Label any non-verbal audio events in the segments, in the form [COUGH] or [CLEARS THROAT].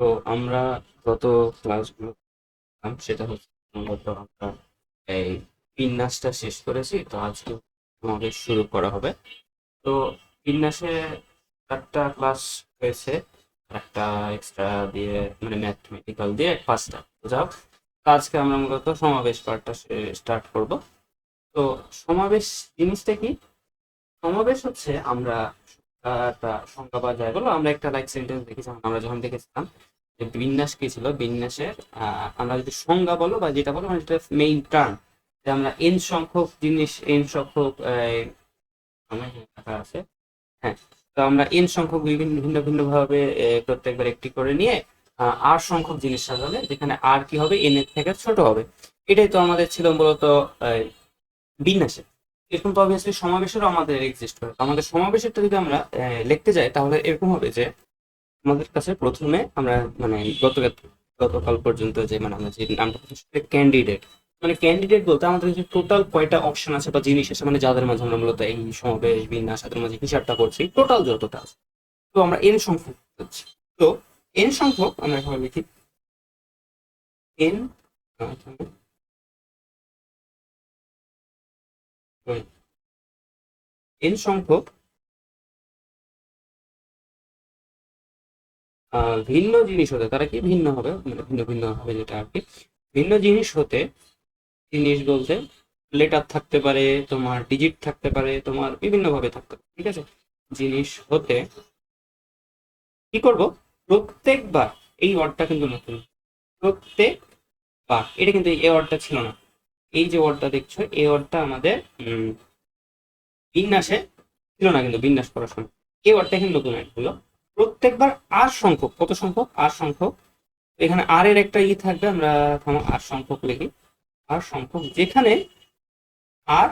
তো আমরা গত ক্লাসগুলো সেটা হচ্ছে মূলত আমরা এই বিন্যাসটা শেষ করেছি, তো আজকে আমাদের শুরু করা হবে। তো বিন্যাসে একটা ক্লাস হয়েছে, একটা এক্সট্রা দিয়ে মানে ম্যাথমেটিক্যাল দিয়ে পাঁচটা। তো আজকে আমরা মূলত সমাবেশ পার্টটা স্টার্ট করব। তো সমাবেশ জিনিসটা কি? সমাবেশ হচ্ছে আমরা একটা সংখ্যা পাওয়া যায়। বলো আমরা একটা লাইক সেন্টেন্স দেখেছিলাম আমরা যখন দেখেছিলাম যে বিন্যাস কি ছিল? বিন্যাসের আমরা যদি সংজ্ঞা বলো বা যেটা বলো মানে যেটা মেইন টার্ম যে আমরা এন সংখ্যক জিনিস এন সংখ্যক আমার আছে। হ্যাঁ তো আমরা এন সংখ্যক বিভিন্ন ভিন্ন ভিন্ন ভাবে প্রত্যেকবার একটি করে নিয়ে আর সংখ্যক জিনিস সাজালে যেখানে আর কি হবে? এন এর থেকে ছোট হবে। এটাই তো আমাদের ছিল মূলত আহ, বিন্যাসে এরকম তো অবভিয়াসলি সমাবেশেরও আমাদের এক্সিস্ট তো আমাদের সমাবেশেরটা যদি আমরা লিখতে যাই, তাহলে এরকম হবে যে, আমাদের কাছে প্রথমে আমরা মানে গত গতকাল পর্যন্ত যে মানে আমরা যে নামটা ক্যান্ডিডেট মানে ক্যান্ডিডেট বলতে আমাদের কাছে টোটাল কয়টা অপশন আছে বা জিনিস আছে মানে যাদের মাঝে আমরা মূলত এই সমাবেশ, বিন্যাস, তাদের মাঝে হিসাবটা করছি টোটাল যতটা আছে। তো আমরা এন সংখ্যক তো এন সংখ্যক আমরা এখানে লিখি। এন এন সংখ্যক ভিন্ন জিনিস হতে, তারা কি ভিন্ন হবে? মানে ভিন্ন ভিন্ন হবে যেটা আর কি। ভিন্ন জিনিস হতে, জিনিস বলতে লেটার থাকতে পারে, তোমার ডিজিট থাকতে পারে, তোমার বিভিন্ন ভাবে থাকতে পারে, ঠিক আছে? জিনিস হতে, কি করব? প্রত্যেকবার, এই ওয়ার্ডটা কিন্তু নতুন। প্রত্যেকবার, এটা কিন্তু এই ওয়ার্ডটা ছিল না। এই যে ওয়ার্ডটা দেখছ, এই ওয়ার্ডটা আমাদের বিন্যাসে ছিল না কিন্তু বিন্যাস করার সময়। এই ওয়ার্ডটা কিন্তু নতুন অ্যাড হলো। প্রত্যেকবার আর সংখ্যক, কত সংখ্যক? আর সংখ্যক। এখানে আর এর একটা ই থাকবে, আমরা আর সংখ্যক লিখি। আর সংখ্যক যেখানে r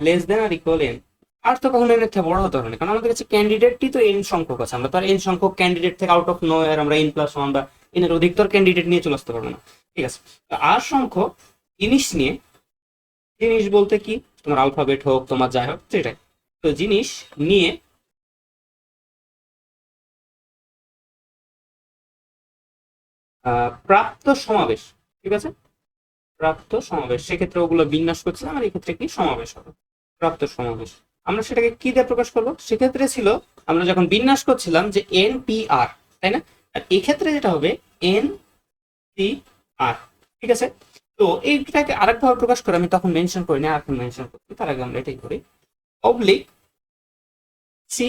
less than or equal n আর তো কখনো থেকে বড় হতে পারে না, কারণ আমাদের কাছে ক্যান্ডিডেটটি তো এন সংখ্যক আছে। আমরা তো আর এন সংখ্যক ক্যান্ডিডেট থেকে আউট অফ নো আমরা এন প্লাস ওয়ান বা এনের অধিকতর ক্যান্ডিডেট নিয়ে চলে আসতে পারব না। ঠিক আছে। আর সংখ্যক জিনিস নিয়ে, জিনিস বলতে কি? তোমার আলফাবেট হোক, তোমার যাই হোক, সেটাই। তো জিনিস নিয়ে প্রাপ্ত সমাবেশ, ঠিক আছে? প্রাপ্ত সমাবেশ। সেক্ষেত্রে ওগুলো বিন্যাস করছিলাম আর এক্ষেত্রে কি? সমাবেশ হবে। প্রাপ্ত সমাবেশ। আমরা সেটাকে কি দিয়ে প্রকাশ করব? সেক্ষেত্রে ছিল, আমরা যখন বিন্যাস করছিলাম যে এন পি আর তাই না? আর এক্ষেত্রে যেটা হবে এন পি আর ঠিক আছে? তো এইটাকে আরেকভাবে প্রকাশ করে আমি তখন মেনশন করি না, এখন মেনশন করছি, তার আগে আমরা এটাই করি। অবলিক সি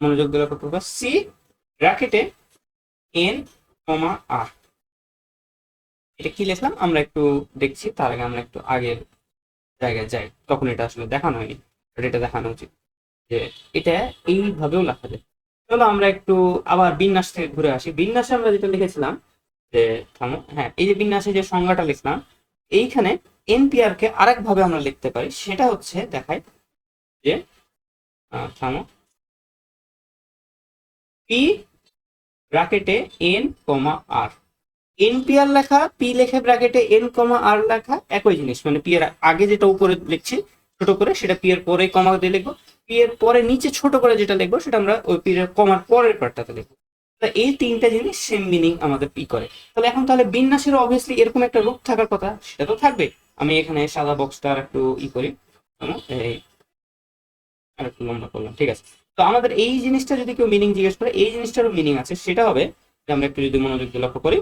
মনোযোগ দিলে প্রকাশ সি ব্র্যাকেটে এন কমা আর এটা কি লিখলাম? আমরা একটু দেখছি, তার আগে আমরা একটু আগের জায়গায় যাই। তখন এটা আসলে দেখানো হয়নি এটা দেখানো উচিত যে এটা এইভাবেও লেখা যায়। চলো আমরা একটু আবার বিন্যাস থেকে ঘুরে আসি। বিন্যাসে আমরা যেটা লিখেছিলাম যে, থামো হ্যাঁ এই যে বিন্যাসে যে সংজ্ঞাটা লিখলাম এইখানে এনপিআর কে আরেক ভাবে আমরা লিখতে পারি, সেটা হচ্ছে দেখাই যে থামো। পি ব্র্যাকেটে এন কমা আর এনপিআর লেখা পি লেখে ব্র্যাকেটে এন কমা আর লেখা, একই জিনিস। মানে পি এর আগে যেটা উপরে লিখছি, ছোট করে, সেটা পি এর পরে কমা দিয়ে লিখব। পি এর পরে নিচে ছোট করে যেটা লিখব, সেটা আমরা ওই পি এর কমার পরের পার্টটাতে লিখব। এই তিনটা জিনিস সেম মিনিং আমাদের পি করে। তাহলে এখন তাহলে বিন্যাসের অবভিয়াসলি এরকম একটা রূপ থাকার কথা, সেটা তো থাকবে। আমি এখানে সাদা বক্সটা আর একটু ই করি। আর একটু লম্বা করলাম, ঠিক আছে। তো আমাদের এই জিনিসটা যদি কেউ মিনিং জিজ্ঞেস করে, এই জিনিসটারও মিনিং আছে। সেটা হবে, যে আমরা একটু যদি মনোযোগ দিয়ে লক্ষ্য করি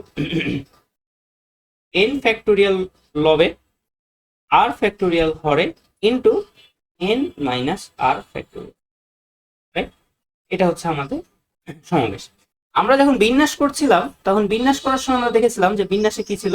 এন ফ্যাক্টোরিয়াল লবে আর ফ্যাক্টোরিয়াল হরে into n minus r factorial এটা হচ্ছে আমাদের সমাবেশ। আমরা যখন বিন্যাস করছিলাম, তখন বিন্যাস করার সময় আমরা দেখেছিলাম যে বিন্যাসে কি ছিল?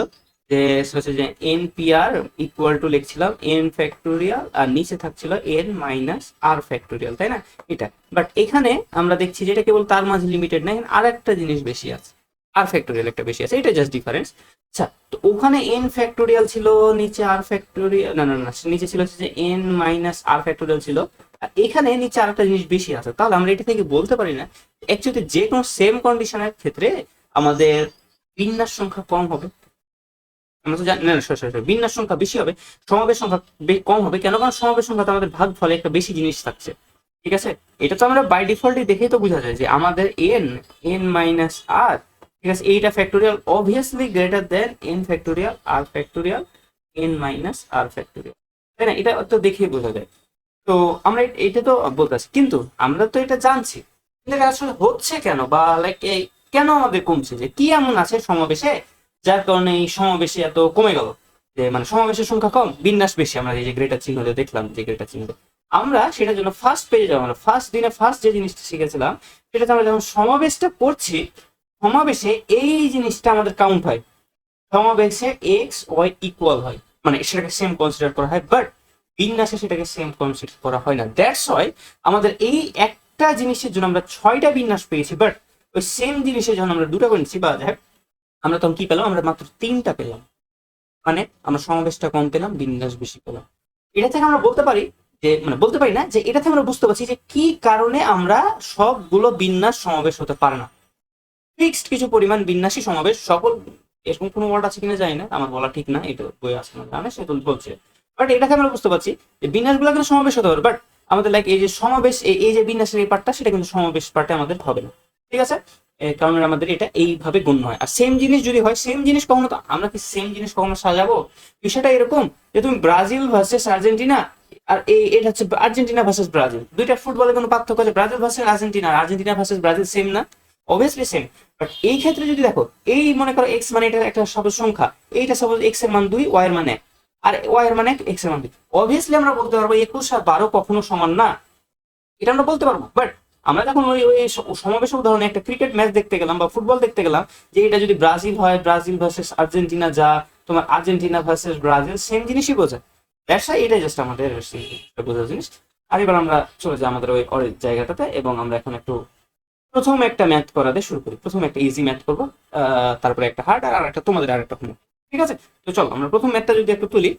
যে হচ্ছে যে N P R equal to লিখছিলাম N factorial আর নিচে থাকছিল এন মাইনাস আর ফ্যাক্টোরিয়াল তাই না? এটা। বাট এখানে আমরা দেখছি যে এটা কেবল তার মাঝে লিমিটেড না আর একটা জিনিস বেশি আছে। আর ফ্যাক্টোরিয়াল একটা বেশি আছে, এটা জাস্ট ডিফারেন্স আচ্ছা তো ওখানে এন ফ্যাক্টোরিয়াল ছিল, নিচে আর ফ্যাক্টোরিয়াল না না না, নিচে ছিল যে এন মাইনাস আর ফ্যাক্টোরিয়াল ছিল। এখানে নিচে আর একটা জিনিস বেশি আছে। তাহলে আমরা এটা থেকে বলতে পারি না অ্যাকচুয়ালি যে কোনো সেম কন্ডিশনের ক্ষেত্রে আমাদের বিন্যাস সংখ্যা কম হবে। আমরা তো জানি না sorry, বিন্যাস সংখ্যা বেশি হবে সমাবেশ সংখ্যা কম হবে। কেন? কারণ সমাবেশ সংখ্যাতে আমাদের ভাগ ফলে একটা বেশি জিনিস থাকছে। ঠিক আছে? এটা তো আমরা বাই ডিফল্টই দেখেই তো বোঝা যায় যে আমাদের এন এন মাইনাস আর ঠিক আছে? এইটা factorial obviously greater than n factorial r factorial n minus r factorial তাই না? এটা তো দেখেই বোঝা যায়। তো আমরা এটা তো বলতেছি কিন্তু আমরা তো এটা জানছি। কিন্তু আসলে হচ্ছে কেন? বা লাইক কেন আমাদের কমছে? যে কি এমন আছে সমাবেশে? যার কারণে এই সমাবেশে এত কমে গেল? যে মানে সমাবেশের সংখ্যা কম, বিন্যাস বেশি। আমরা এই যে গ্রেটার চিহ্ন দেখলাম যে গ্রেটার চিহ্ন আমরা সেটার জন্য ফার্স্ট পেজে যাব আমরা ফার্স্ট দিনে ফার্স্ট যে জিনিসটা শিখেছিলাম, সেটাতে আমরা যখন সমাবেশটা করছি, সমাবেশে এই জিনিসটা আমাদের কাউন্ট হয়। সমাবেশে এক্স ওয়াই ইকুয়াল হয়। মানে সেটাকে সেম কনসিডার করা হয় বাট বিন্যাসে সেটাকে সেম কনসিডার করা হয় না। দ্যাটস হয় আমাদের এই একটা জিনিসের জন্য আমরা ছয়টা বিন্যাস পেয়েছি বাট ওই সেম জিনিসের জন্য আমরা দুটো করেছি বা হোক, আমরা তখন কি পেলাম? আমরা মাত্র তিনটা পেলাম। মানে আমরা সমাবেশটা কম পেলাম বিন্যাস বেশি পেলাম। এটা থেকে আমরা বলতে পারি যে মানে বলতে পারি না যে এটা থেকে আমরা বুঝতে পারছি যে কি কারণে আমরা সবগুলো বিন্যাস সমাবেশ হতে পারে না। ফিক্সড কিছু পরিমাণ বিন্যাসী সমাবেশ সকল এরকম কোনো ওয়ার্ড আছে কিনা জানি না আমার বলা ঠিক না এটা বই আছে না সে তো বলছে। বাট এটাকে আমরা বুঝতে পারছি যে বিন্যাসগুলো কিন্তু সমাবেশ হতে পারে বাট আমাদের লাইক এই যে সমাবেশ, এই যে বিন্যাসের এই পার্টটা সেটা কিন্তু সমাবেশ পার্টে আমাদের হবে না। ঠিক আছে? কারণ আমাদের এটা এইভাবে গণ্য হয় আর সেম জিনিস যদি হয় সেম জিনিস কখনো তো আমরা কি সেম জিনিস কখনো সাজাবো? বিষয়টা এরকম যে তুমি ব্রাজিল ভার্সেস আর্জেন্টিনা, আর এই, এটা হচ্ছে আর্জেন্টিনা ভার্সেস ব্রাজিল। দুইটা ফুটবলের কোনো পার্থক্য আছে? ব্রাজিল ভার্সেস আর্জেন্টিনা, আর আর্জেন্টিনা ভার্সেস ব্রাজিল সেম না? অবভিয়াসলি সেম বাট এই ক্ষেত্রে যদি দেখো, এই মনে করো এক্স মানে এটা একটা সংখ্যা, এইটা সাপোজ এক্সের মান দুই ওয়াই এর মান এক। আর ওয়াই এর মান এক এক্সের মান অবভিয়াসলি আমরা বলতে পারব একুশ আর বারো কখনো সমান না। এটা আমরা বলতে পারব। বাট আমরা যখন ওই ওই সমাবেশ উদাহরণে একটা ক্রিকেট ম্যাচ দেখতে গেলাম বা ফুটবল দেখতে গেলাম, যে এটা যদি ব্রাজিল হয়, ব্রাজিল ভার্সেস আর্জেন্টিনা যা, তোমার আর্জেন্টিনা ভার্সেস ব্রাজিল সেম জিনিসই বোঝায় ব্যবসা এটাই জাস্ট আমাদের বোঝার জিনিস। আর এবার আমরা চলে যাই আমাদের ওই জায়গাটাতে এবং আমরা এখন একটু প্রথম একটা ম্যাথ করাতে শুরু করি। প্রথম একটা ইজি ম্যাথ করব। তারপরে একটা হার্ড আর একটা তোমাদের আর একটা হোমওয়ার্ক ঠিক আছে? তো চলো, আমরা প্রথম ম্যাথটা যদি একটু তুলি,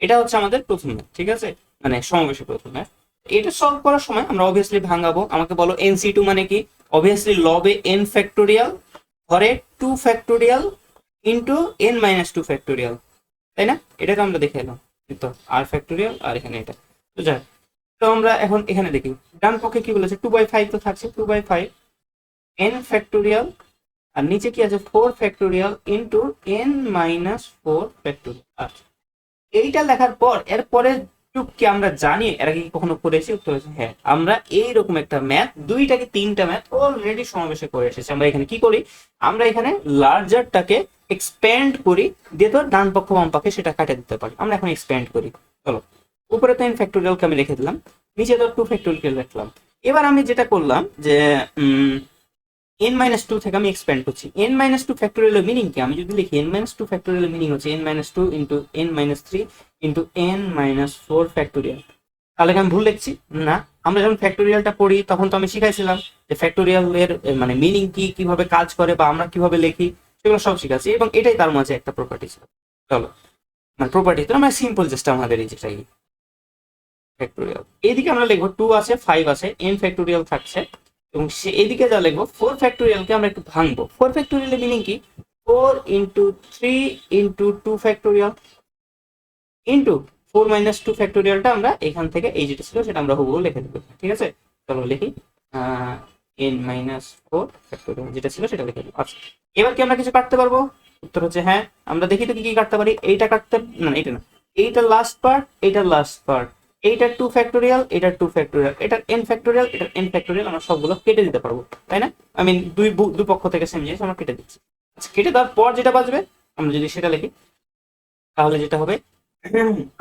এটা হচ্ছে আমাদের প্রথম ম্যাথ, ঠিক আছে? মানে সমাবেশের প্রথম ম্যাথ। এটা সলভ করার সময় আমরা অবভিয়াসলি ভাঙাবো। আমাকে বলো এন সি টু মানে কি? অবভিয়াসলি লবে এন ফ্যাক্টোরিয়াল ঘরে two factorial into n minus two factorial তাই না? এটাকে আমরা দেখে এলাম। তো আর ফ্যাক্টোরিয়াল আর এখানে এটা। তো যাই তো আমরা এখন এখানে দেখি। ডান পক্ষে কি বলেছে? টু বাই ফাইভ তো থাকছে two by five n factorial আর নিচে কি আছে? Four factorial into n minus four factorial আচ্ছা এইটা লেখার পর এরপরে কি আমরা জানি? এর আগে কখনো করেছি উত্তর হচ্ছে হ্যাঁ। আমরা এইরকম একটা ম্যাথ দুইটাকে তিনটা ম্যাথ অলরেডি সমাবেশে করে এসেছি। আমরা এখানে কি করি? আমরা এখানে লার্জারটাকে এক্সপ্যান্ড করি, দিয়ে তো ডান পক্ষ, বাম পক্ষে সেটা কাটে দিতে পারি। আমরা এখন এক্সপ্যান্ড করি। চলো। উপরে তো এন ফ্যাক্টোরিয়ালকে আমি রেখে দিলাম। নিচে তো টু ফ্যাক্টোরিয়াল রাখলাম এবার আমি যেটা করলাম যে এন মাইনাস টু থেকে আমি এক্সপ্যান্ড করছি। এন মাইনাস টু ফ্যাক্টোরিয়ালের মিনিং কি? আমি যদি লিখি এন মাইনাস টু ফ্যাক্টোরিয়ালের মিনিং হচ্ছে n minus two into n minus three into n minus four factorial তাহলে আমি ভুল লিখছি না। আমরা যখন ফ্যাক্টোরিয়ালটা পড়ি, তখন তো আমি শিখাইছিলাম যে ফ্যাক্টোরিয়াল এর মানে মিনিং কি, কীভাবে কাজ করে বা আমরা কীভাবে লিখি, সেগুলো সব শিখাচ্ছি এবং এটাই তার মাঝে একটা প্রপার্টি ছিল। চলো। মানে প্রপার্টি তো মানে সিম্পল জাস্ট আমাদের এই যেটাই। ফ্যাক্টোরিয়াল এইদিকে আমরা লিখব টু আছে ফাইভ আছে এন ফ্যাক্টোরিয়াল থাকছে। এবং সে এদিকে যা লিখব ফোর ফ্যাক্টোরিয়ালকে আমরা একটু ভাঙবো। ফোর ফ্যাক্টোরিয়ালের মিনিং কি? Four into three into two factorial into four minus two ফ্যাক্টোরিয়ালটা আমরা এখান থেকে এই যেটা ছিল সেটা আমরা হুবহু লিখে দেবো। ঠিক আছে? চলো লিখি। এন মাইনাস ফোর ফ্যাক্টোরিয়াল যেটা ছিল সেটা লিখে দেবো আচ্ছা এবার কি আমরা কিছু কাটতে পারব? উত্তর হচ্ছে হ্যাঁ আমরা দেখি তো কি কি কাটতে পারি। এইটা কাটতে না এইটা না। এইটা লাস্ট পার্ট এইটা লাস্ট পার্ট এইটা টু ফ্যাক্টোরিয়াল এটা টু ফ্যাক্টোরিয়াল এটা এন ফ্যাক্টোরিয়াল এটা এন ফ্যাক্টোরিয়াল আমরা সবগুলো কেটে দিতে পারব, তাই না? আই মিন দুই দুই পক্ষ থেকে সেম জিনিস আমরা কেটে দিচ্ছি। আচ্ছা কেটে দেওয়ার পর যেটা বাঁচবে আমরা যদি সেটা লিখি, তাহলে যেটা হবে,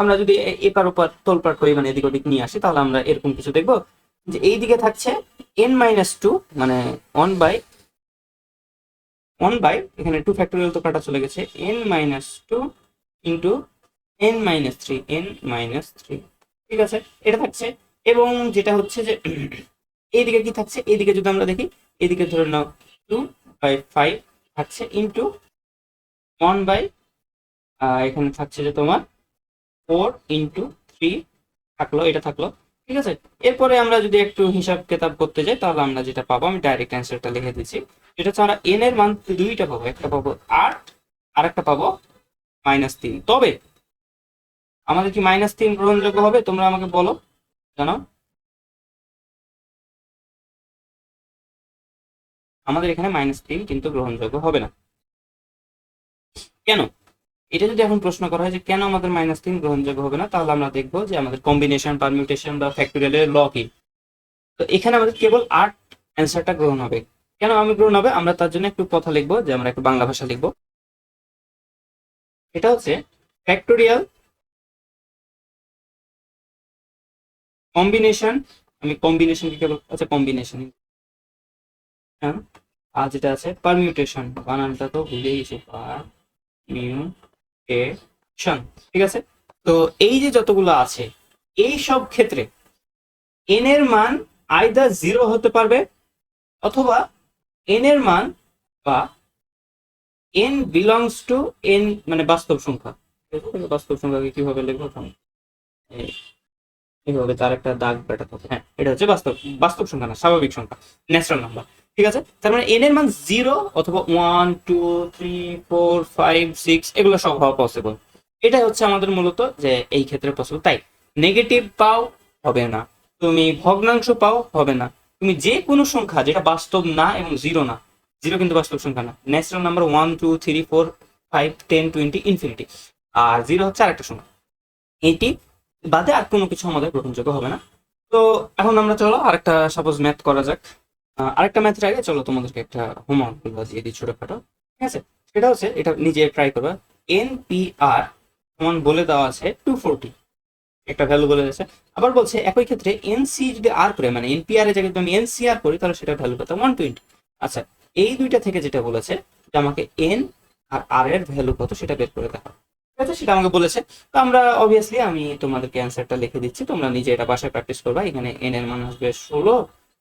আমরা যদি এপার ওপার তোলপার করি মানে এদিক ওদিক নিয়ে আসি, তাহলে আমরা এরকম কিছু দেখব যে এই দিকে থাকছে এন মাইনাস টু মানে ওয়ান বাই ওয়ান বাই এখানে টু ফ্যাক্টোরিয়াল তো কাটা চলে গেছে n minus two into n minus three n minus three ঠিক আছে, এটা থাকছে। এবং যেটা হচ্ছে যে, এইদিকে কি থাকছে? এইদিকে যদি আমরা দেখি, এইদিকে ধরে নাও টু বাই ফাইভ থাকছে ইন্টু ওয়ান বাই এখানে থাকছে যে তোমার ফোর ইন্টু থ্রি থাকল, এটা থাকল। ঠিক আছে? এরপরে আমরা যদি একটু হিসাব কেতাব করতে যাই, তাহলে আমরা যেটা পাবো, আমি ডাইরেক্ট অ্যান্সারটা লিখে দিচ্ছি। এটা হচ্ছে আমরা এন এর মান দুইটা পাবো, একটা পাবো আট আর একটা পাবো মাইনাস তিন। তবে আমাদের কি মাইনাস তিন গ্রহণযোগ্য হবে? তোমরা আমাকে বলো। জানাও। আমাদের এখানে মাইনাস তিন কিন্তু গ্রহণযোগ্য হবে না। কেন? এটা যদি এখন প্রশ্ন করা হয় যে কেন আমাদের মাইনাস তিন গ্রহণযোগ্য হবে না, তাহলে আমরা দেখব যে আমাদের কম্বিনেশন পারমিউটেশন বা ফ্যাক্টোরিয়ালের ল কি। তো এখানে আমাদের কেবল আট অ্যান্সারটা গ্রহণ হবে। কেন আমি গ্রহণ হবে? আমরা তার জন্য একটু কথা লিখব যে আমরা একটু বাংলা ভাষা লিখব। এটা হচ্ছে ফ্যাক্টোরিয়াল কম্বিনেশন আমি কম্বিনেশন কেবল আচ্ছা কম্বিনেশন হ্যাঁ আর যেটা আছে পারমিউটেশন বানানটা তো ভুলে গেছি। পারমিউটেশন ঠিক আছে? তো এই যে যতগুলো আছে, এই সব ক্ষেত্রে এন এর মান আইদার জিরো হতে পারবে অথবা এন এর মান বা এন বিলংস টু এন মানে বাস্তব সংখ্যা। বাস্তব সংখ্যাকে কীভাবে লিখব? এইভাবে তার একটা দাগ পেটাতে হবে? হ্যাঁ এটা হচ্ছে বাস্তব বাস্তব সংখ্যা না, স্বাভাবিক সংখ্যা ন্যাচারাল নাম্বার ঠিক আছে? তার মানে এন এর মান জিরো অথবা one two three four five six এগুলো সব হওয়া পসিবল এটাই হচ্ছে আমাদের মূলত যে এই ক্ষেত্রে পসিবল তাই নেগেটিভ পাও হবে না, তুমি ভগ্নাংশ পাও হবে না, তুমি যে কোনো সংখ্যা যেটা বাস্তব না এবং জিরো না জিরো কিন্তু বাস্তব সংখ্যা না natural number one two three four five ten twenty infinity আর জিরো হচ্ছে আরেকটা সংখ্যা। এইটি বাদে আর কোনো কিছু আমাদের গ্রহণযোগ্য হবে না। তো এখন আমরা চলো আরেকটা সাপোজ ম্যাথ করা যাক। আরেকটা ম্যাথের আগে চলো তোমাদেরকে একটা হোমওয়ার্ক দিয়ে দিই ছোটখাটো, ঠিক আছে? সেটা হচ্ছে, এটা নিজে ট্রাই করবা। এন পি আর সমান বলে দেওয়া আছে টু ফোরটি একটা ভ্যালু বলে দিয়েছে। আবার বলছে, একই ক্ষেত্রে এনসি যদি আর করে মানে এনপিআর এর জায়গায় আমি এনসিআর করি, তাহলে সেটা ভ্যালু পেতাম ওয়ান টোয়েন্টি আচ্ছা এই দুইটা থেকে যেটা বলেছে, যে আমাকে এন আর আর এর ভ্যালু কত, সেটা বের করে দেখা আছে, সেটা আমাকে বলেছে। তো আমরা অবভিয়াসলি আমি তোমাদেরকে অ্যান্সারটা লিখে দিচ্ছি। তোমরা নিজে এটা বাসায় প্র্যাকটিস করবা। এখানে এন এর মান আসবে ষোলো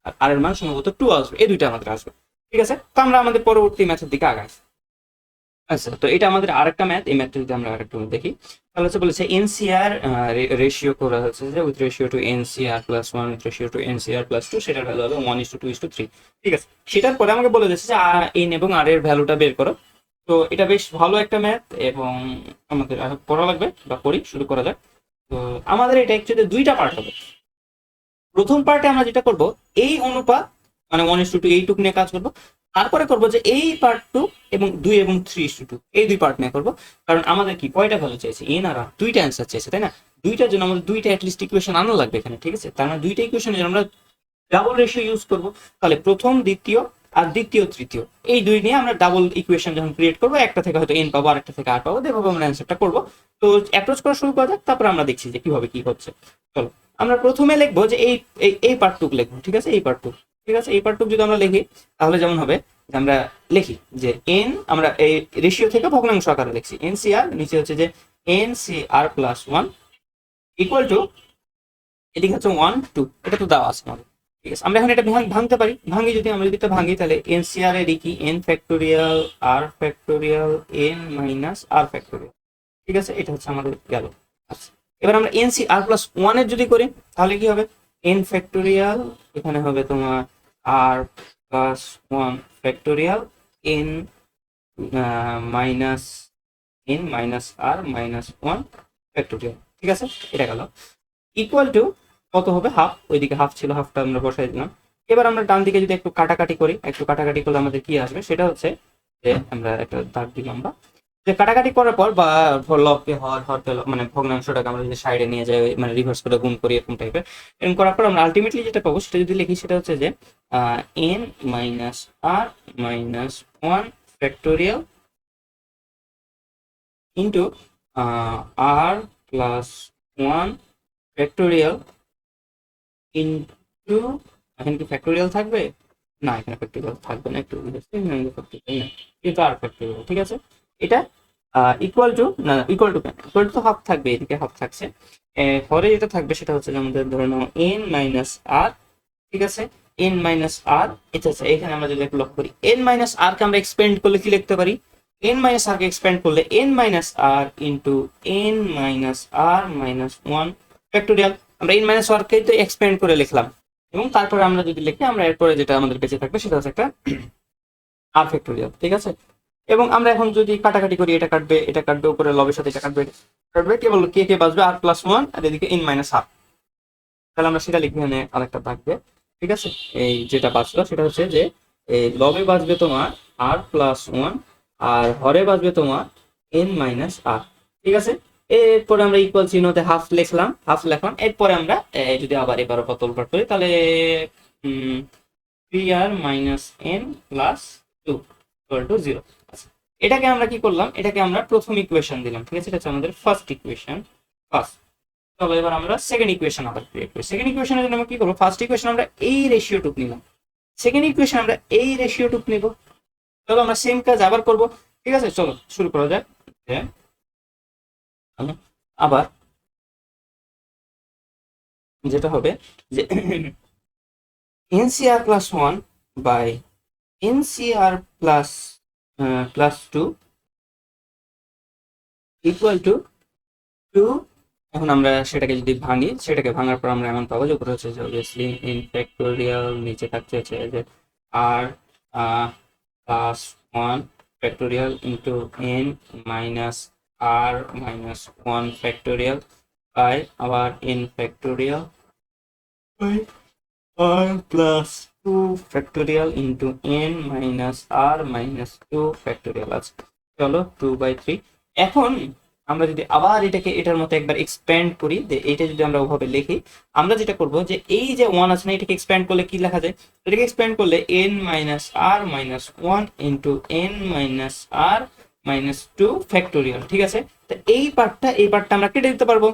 আর আর এর মান সম্ভবত টু আসবে। এই দুইটা আমাদের আসবে। ঠিক আছে? তো আমরা আমাদের পরবর্তী ম্যাথের দিকে আগাই। আচ্ছা তো এটা আমাদের আরেকটা ম্যাথ এই ম্যাথটা যদি আমরা আরেকটু দেখি, তাহলে হচ্ছে বলেছে এনসিআর রেশিও করা হচ্ছে যে with ratio two nCr plus one with ratio two nCr plus two সেটার ভ্যালু হবে one is to two is to three ঠিক আছে? সেটার পরে আমাকে বলে দিচ্ছে যে এন এবং আর এর ভ্যালুটা বের করো। তো এটা বেশ ভালো একটা ম্যাথ এবং আমাদের পড়া লাগবে বা করি শুরু করা যাক। তো আমাদের এটা অ্যাকচুয়ালি দুইটা পার্ট হবে। প্রথম পার্টে আমরা যেটা করব, এই অনুপাত মানে ওয়ান ইস টু টু এইটুক নিয়ে কাজ করব। তারপরে করব যে এই পার্ট টু এবং দুই এবং থ্রি ইস টু এই দুই পার্ট নিয়ে করব। কারণ আমাদের কি, কয়টা ভ্যালু চাইছে? এন আর আর দুইটা অ্যান্সার চাইছে, তাই না? দুইটার জন্য আমাদের দুইটা অ্যাটলিস্ট ইকুয়েশন আনা লাগবে এখানে, ঠিক আছে? তার মানে দুইটা ইকুয়েশনের আমরা ডাবল রেশিও ইউজ করব। তাহলে প্রথম, দ্বিতীয় আর দ্বিতীয়, তৃতীয়। এই দুই নিয়ে আমরা ডাবল ইকুয়েশন যখন ক্রিয়েট করব, একটা থেকে হয়তো এন পাবো আর একটা থেকে আর পাবো, এভাবে আমরা অ্যান্সারটা করব। তো অ্যাপ্রোচ করা শুরু করা যাক, তারপর আমরা দেখছি যে কীভাবে কি হচ্ছে। চলো, আমরা প্রথমে লিখব যে এই, এই- পার্টটুক লিখব, ঠিক আছে? এই পার্টটুক ঠিক আছে? এই পার্টটুক যদি আমরা লিখি, তাহলে যেমন হবে আমরা লিখি যে এন আমরা এই রেশিও থেকে ভগ্নাংশ আকারে লিখছি। এন সি আর নিচে হচ্ছে যে n C r plus one equal to এদিকে হচ্ছে ওয়ান টু এটা তো দেওয়া আছে আমাদের। আমরা এখন এটা ভাঙতে পারি। ভাঙি যদি আমরা যদি ভাঙি, তাহলে এন সি আর এর কি n factorial r factorial n minus r factorial ঠিক আছে? এটা হচ্ছে আমাদের গেল। আচ্ছা এবার আমরা এন সি আর প্লাস ওয়ানের যদি করি, তাহলে কি হবে? এন ফ্যাক্টোরিয়াল এখানে হবে তোমার r plus one factorial n minus n minus r minus one factorial ঠিক আছে? এটা গেল। ইকুয়াল টু কত হবে? হাফ ওইদিকে হাফ ছিল হাফটা আমরা বসাই দিলাম। এবার আমরা ডান দিকে যদি একটু কাটাকাটি করি একটু কাটাকাটি করলে আমাদের কি আসবে? সেটা হচ্ছে যে আমরা একটা দাগ দিলাম বা যে কাটাকাটি করার পর বা লবকে হর লব, মানে ভগ্নাংশটাকে আমরা যদি সাইডে নিয়ে যাই মানে রিভার্স করে গুণ করি এরকম টাইপের এরকম করার পর আমরা আলটিমেটলি যেটা পাবো সেটা যদি লিখি সেটা হচ্ছে যে n minus r minus one factorial into r plus one factorial into কি ফ্যাক্টোরিয়াল থাকবে? না, এখানে ফ্যাক্টোরিয়াল থাকবে না, একটু আর ফ্যাক্টোরিয়াল ঠিক আছে? এটা ইকুয়াল টু না equal to equal to half থাকবে, এদিকে হাফ থাকছে। যেটা থাকবে সেটা হচ্ছে আমাদের ধরে নাও এন মাইনাস আর ঠিক আছে? এন মাইনাস আর এটা আছে এখানে আমরা যদি লক্ষ্য করি এন মাইনাস আর কে আমরা এক্সপেন্ড করলে কি লিখতে পারি? এন মাইনাস আর কে এক্সপেন্ড করলে n minus r into n minus r minus one factorial আমরা ইন মাইনাস আর কে তো এক্সপেন্ড করে লিখলাম। এবং তারপরে আমরা যদি লিখি, আমরা এরপরে যেটা আমাদের বেঁচে থাকবে সেটা হচ্ছে একটা [CLEARS THROAT] আর ফ্যাক্টোরিয়াল ঠিক আছে? এবং আমরা এখন যদি কাটাকাটি করি, এটা কাটবে এটা কাটবে উপরে লবের সাথে এটা কাটবে কাটবে, কেবল কে কে বাঁচবে আর প্লাস ওয়ান আর এদিকে ইন মাইনাস হাফ তাহলে আমরা সেটা লিখব এখানে আরেকটা থাকবে ঠিক আছে? এই যেটা বাঁচলো সেটা হচ্ছে যে, এই লবে বাজবে তোমার আর প্লাস ওয়ান আর হরে বাজবে তোমার এন মাইনাস আর ঠিক আছে? এরপরে আমরা ইকুয়াল চিহ্নতে হাফ লিখলাম হাফ লিখলাম। এরপরে আমরা যদি আবার এবার পাঠ করি, তাহলে three r minus n plus two equal to zero এটাকে আমরা কি করলাম? এটাকে আমরা প্রথম ইকুয়েশন দিলাম, ঠিক আছে? এটা হচ্ছে আমাদের ফার্স্ট ইকুয়েশন ফার্স্ট চলো, এবার আমরা সেকেন্ড ইকুয়েশন আবার ক্রিয়েট করি। সেকেন্ড ইকুয়েশনের জন্য আমরা কি করব? ফার্স্ট ইকুয়েশন আমরা এই রেশিও টুক নিলাম। সেকেন্ড ইকুয়েশন আমরা এই রেশিও টুক নিব। চলো, আমরা সেম কাজ আবার করব, ঠিক আছে? চলো, শুরু করা যাক। আবার যেটা হবে যে nCr plus one by nCr plus plus two equal to two এখন আমরা সেটাকে যদি ভাঙি, সেটাকে ভাঙার পর আমরা এমন পাবো যে উপরে হচ্ছে যে অবভিয়াসলি ইন ফ্যাক্টোরিয়াল নিচে থাকছে হচ্ছে যে r plus one factorial into n minus r minus one factorial by আবার n factorial by r plus two factorial into n minus r minus two factorial আছে। চলো টু বাই থ্রি এখন আমরা যদি আবার এটাকে এটার মতো একবার এক্সপ্যান্ড করি, যে এটা যদি আমরা ওভাবে লিখি, আমরা যেটা করব যে এই যে ওয়ান আছে না, এটাকে এক্সপ্যান্ড করলে কি লেখা যায়? এটাকে এক্সপ্যান্ড করলে n minus r minus one into n minus r minus two factorial ঠিক আছে? তো এই পার্টটা এই পার্টটা আমরা কেটে দিতে পারব।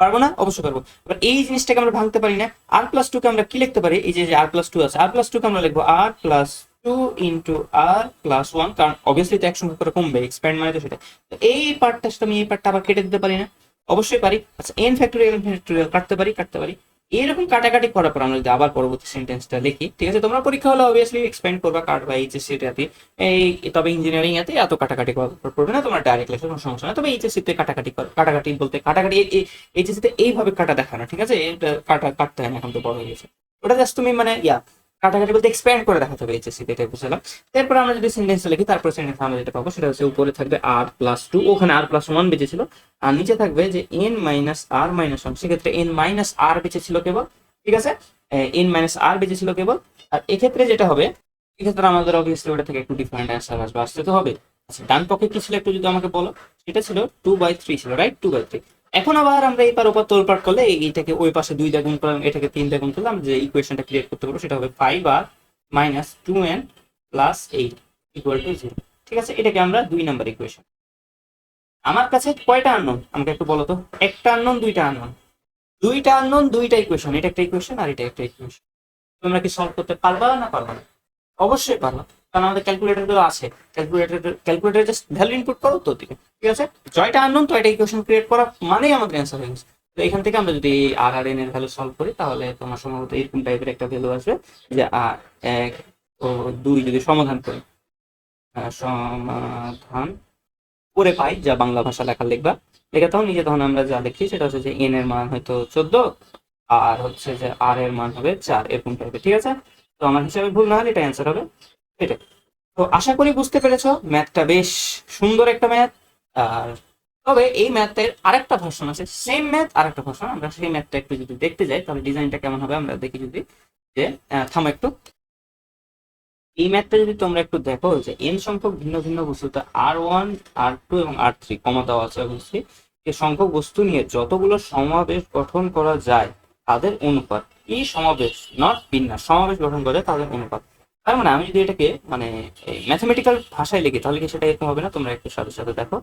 পারব না? অবশ্যই পারব। এবার এই জিনিসটাকে আমরা ভাঙতে পারি না। আর প্লাস টু কে আমরা কি লিখতে পারি? এই যে আর প্লাস টু আছে আর প্লাস টু কে আমরা লিখব r plus two into r plus one কারণ অবভিয়াসলি তো একসঙ্গে করে কমবে এক্সপ্যান্ড মানে তো সেটা তো এই পার্টটার সাথে আমি এই পার্টটা আবার কেটে দিতে পারি না। অবশ্যই পারি। আচ্ছা এন ফ্যাক্টোরিয়াল ফ্যাক্টোরিয়াল কাটতে পারি কাটতে পারি। এরকম কাটাকাটি করার পর আমরা যদি আবার পরবর্তী সেন্টেন্সটা লিখি, ঠিক আছে, তোমরা পরীক্ষা হলে অবভিয়াসলি এক্সপ্যান্ড করবা কাটবা এইচএসসি টাতে এই তবে ইঞ্জিনিয়ারিং এতে এত কাটাকাটি পড়বে না, তোমার ডাইরেক্ট লেখা কোনো সমস্যা না তবে এইচএসসি তে কাটাকাটি কর কাটাকাটি বলতে কাটাকাটি এইচএসসি তে এইভাবে কাটা দেখানো, ঠিক আছে? এটা কাটা কাটতে হয় না, এখন তো বড় হয়ে গেছে। ওটা জাস্ট তুমি মানে ইয়া কাটাকাটি বলতে এক্সপ্যান্ড করে দেখাতে হবে এইচএসসি তে এটাই বুঝলাম। তারপর আমরা যদি সেন্টেন্স লিখি, তারপর সেন্টেন্স আমরা যেটা পাবো, সেটা হচ্ছে উপরে থাকবে আর প্লাস টু ওখানে আর প্লাস ওয়ান বেঁচে ছিল। আর নিচে থাকবে যে n minus r minus one সেক্ষেত্রে এন মাইনাস আর বেঁচে ছিল কেবল, ঠিক আছে? এন মাইনাস আর বেঁচে ছিল কেবল। আর এক্ষেত্রে যেটা হবে, এক্ষেত্রে আমাদের অবভিয়াসলি ওটা থেকে একটু ডিফারেন্ট অ্যান্সার আসবে, আসতে তো হবে। আচ্ছা ডান পক্ষে কি ছিল একটু যদি আমাকে বলো? সেটা ছিল টু বাই থ্রি ছিল রাইট টু বাই থ্রি এখন আবার আমরা এই পার ওপর তোলপাট করলে এই- এইটাকে ওই পাশে দুই দ্বিগুণ করলাম, এটাকে তিন দ্বিগুণ করলাম, যে ইকুয়েশনটা ক্রিয়েট করতে পারব সেটা হবে five r minus two n plus eight equal to zero ঠিক আছে? এটাকে আমরা দুই নাম্বার ইকুয়েশন আমার কাছে কয়টা আননোন আমাকে একটু বলো তো। একটা আননোন দুইটা আননোন দুইটা আননোন দুইটা ইকুয়েশন এটা একটা ইকুয়েশন আর এটা একটা ইকুয়েশন তোমরা কি সলভ করতে পারবা না পারবা না? অবশ্যই পারবা। কারণ আমাদের ক্যালকুলেটরগুলো আছে। Calculator calculator just value input করো তো দিকে। ঠিক আছে? জয়টা আননোন তো এটা ইকুয়েশন ক্রিয়েট করা মানেই আমাদের অ্যান্সার হয়ে গেছে। তো এখান থেকে আমরা যদি আর আর এন এর ভ্যালু সলভ করি, তাহলে তোমার সম্ভবত এরকম টাইপের একটা ভ্যালু আসবে যে আর এক ও দুই যদি সমাধান করি সমাধান করে পাই যা বাংলা ভাষা লেখা লিখবা। লেখা তখন নিজে তখন আমরা যা লিখি, সেটা হচ্ছে যে এন এর মান হয়তো চোদ্দ, আর হচ্ছে যে আর এর মান হবে চার, এরকম টাইপের ঠিক আছে? তো আমার হিসাবে ভুল না হলে এটা অ্যান্সার হবে। এটা তো আশা করি বুঝতে পেরেছ, ম্যাথটা বেশ সুন্দর একটা ম্যাথ। আর তবে এই ম্যাথের আরেকটা ভার্সন আছে সেম ম্যাথ, আরেকটা ভার্সন। আমরা সেই ম্যাথটা একটু যদি দেখতে যাই, তাহলে ডিজাইনটা কেমন হবে আমরা দেখি যদি। যে থামো একটু। এই ম্যাথটা যদি তোমরা একটু দেখো, যে এন সংখ্যক ভিন্ন ভিন্ন বস্তুতে আর ওয়ান আর টু এবং আর থ্রি কমা দেওয়া আছে অবশ্যই। এই সংখ্যক বস্তু নিয়ে যতগুলো সমাবেশ গঠন করা যায়, তাদের অনুপাত। এই সমাবেশ নট বিন্যাস, সমাবেশ গঠন করে তাদের অনুপাত। তার মানে আমি যদি এটাকে মানে ম্যাথমেটিক্যাল ভাষায় লিখি, তাহলে কি সেটা এরকম হবে না? তোমরা একটু সাথে সাথে দেখো।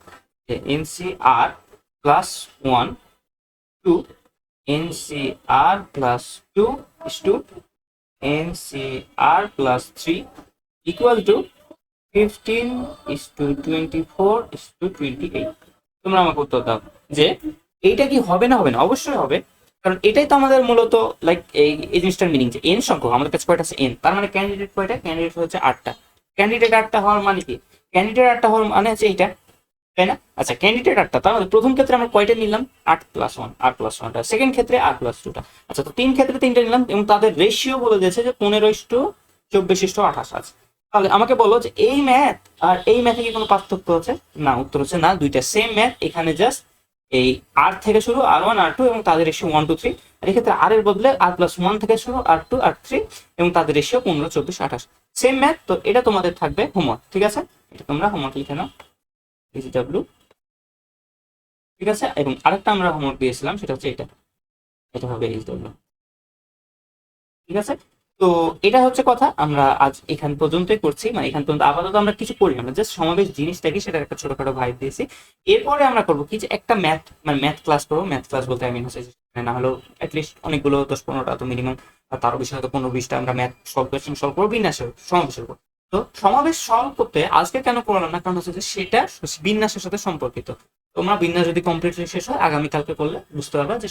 যে n C r plus one to n C r plus two is to n C r plus three equal to fifteen is to twenty four is to twenty eight তোমরা আমাকে উত্তর দাও যে এইটা কি হবে না হবে না? অবশ্যই হবে। কারণ এটাই তো আমাদের মূলত লাইক এই এই জিনিসটার মিনিং যে এন সংখ্যক, আমাদের কাছে কয়টা আছে এন তার মানে ক্যান্ডিডেট কয়টা? ক্যান্ডিডেট হচ্ছে আটটা। ক্যান্ডিডেট আটটা হওয়ার মানে কি? ক্যান্ডিডেট আটটা হওয়ার মানে হচ্ছে এইটা, তাই না? আচ্ছা ক্যান্ডিডেট আটটা, তার মানে প্রথম ক্ষেত্রে আমরা কয়টা নিলাম? আট প্লাস ওয়ান আট প্লাস ওয়ানটা সেকেন্ড ক্ষেত্রে আট প্লাস টুটা আচ্ছা তো তিন ক্ষেত্রে তিনটা নিলাম এবং তাদের রেশিও বলে দিয়েছে যে পনেরো ইস্টু চব্বিশ ইস্টু আঠাশ। আছে তাহলে আমাকে বলো যে এই ম্যাথ আর এই ম্যাথে কি কোনো পার্থক্য আছে? না, উত্তর হচ্ছে না, দুইটা সেম ম্যাথ এখানে জাস্ট এই আর থেকে শুরু আর ওয়ান আর টু এবং তাদের রেশিও ওয়ান টু থ্রি আর এক্ষেত্রে আর এর বদলে আর প্লাস ওয়ান থেকে শুরু আর টু আর থ্রি এবং তাদের রেশিও পনেরো, চব্বিশ, আঠাশ। সেম ম্যাথ তো এটা তোমাদের থাকবে হোমওয়ার্ক ঠিক আছে? এটা তোমরা হোমওয়ার্ক লিখে নাও। ডাব্লিউ ঠিক আছে? এবং আরেকটা আমরা হোমওয়ার্ক দিয়েছিলাম, সেটা হচ্ছে এটা। এটা হবে এইচ ডাব্লিউ ঠিক আছে? তো এটা হচ্ছে কথা। আমরা আজ এখান পর্যন্তই করছি। মানে এখান পর্যন্ত আপাতত আমরা কিছু করি না। জাস্ট সমাবেশ জিনিসটাকে সেটা একটা ছোটখাটো ভাইব দিয়েছি। এরপরে আমরা করব কি যে একটা ম্যাথ মানে ম্যাথ ক্লাস করব। ম্যাথ ক্লাস বলতে আমি হচ্ছে না হলেও অ্যাটলিস্ট অনেকগুলো দশ পনেরোটা তো মিনিমাম তারও বেশি হয়তো পনেরো বিশটা আমরা ম্যাথ সলভ কোয়েশ্চেন সলভ করব বিন্যাসের সমাবেশের উপর তো সমাবেশ সলভ করতে আজকে কেন করলাম না? কারণ হচ্ছে যে সেটা বিন্যাসের সাথে সম্পর্কিত। তোমরা বিন্যাস যদি কমপ্লিটলি শেষ হয়, আগামীকালকে করলে বুঝতে পারবে যে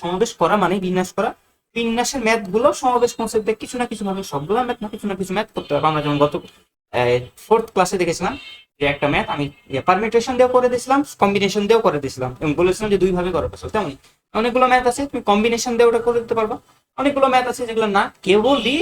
সমাবেশ করা মানে বিন্যাস করা। বিন্যাসের ম্যাথগুলো সমাবেশ কনসেপ্ট কিছু না কিছু ভাবে সবগুলো ম্যাথ না কিছু না কিছু ম্যাথ করতে হবে। আমরা যেমন গত ফোর্থ ক্লাসে দেখেছিলাম যে একটা ম্যাথ আমি পারমিটেশন দিয়েও করে দিয়েছিলাম কম্বিনেশন দিয়েও করে দিয়েছিলাম এবং বলেছিলাম যে দুই ভাবে করা পসিবল তেমনই অনেকগুলো ম্যাথ আছে, তুমি কম্বিনেশন দিয়ে ওটা করে দিতে পারবা। অনেকগুলো ম্যাথ আছে যেগুলো না কেবলই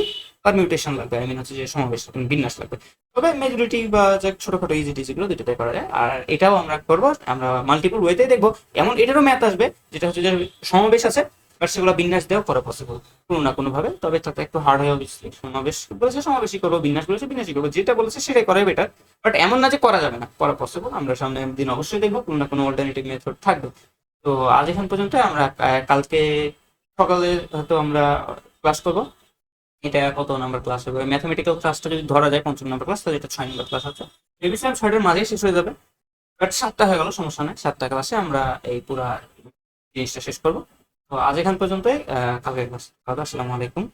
পারমিউটেশন লাগবে। আই মিন হচ্ছে যে সমাবেশ বিন্যাস লাগবে। তবে মেজরিটি বা যে ছোটখাটো ইজি যেগুলো দুটোতে করা যায়। আর এটাও আমরা করব, আমরা মাল্টিপল ওয়েতে দেখব। এমন এটারও ম্যাথ আসবে, যেটা হচ্ছে যে সমাবেশ আছে বাট সেগুলো বিন্যাস দেওয়া করা পসিবল কোনো না কোনো ভাবে তবে তাতে একটু হার্ড হয়ে অবশ্যই সমাবেশ বলেছে, সমাবেশই করব, বিন্যাস বলেছে, বিন্যাসই করব। যেটা বলেছে সেটাই করাই বেটার বাট এমন না যে করা যাবে না, করা পসিবল আমরা সামনে দিন অবশ্যই দেখব, কোনো না কোনো অল্টারনেটিভ মেথড থাকবে। তো আজ এখান পর্যন্ত আমরা কালকে সকালে হয়তো আমরা ক্লাস করব। এটা কত নাম্বার ক্লাস হবে? ম্যাথমেটিক্যাল ক্লাসটা যদি ধরা যায় পঞ্চম নাম্বার ক্লাস তাহলে এটা ছয় নাম্বার ক্লাস আছে। ভেবেছিলাম ছয়টার মাঝেই শেষ হয়ে যাবে। বাট সাতটা হয়ে গেল, সমস্যা নেই। সাতটা ক্লাসে আমরা এই পুরা জিনিসটা শেষ করব। তো আজ এখান পর্যন্তই কালকে আসসালামু আলাইকুম।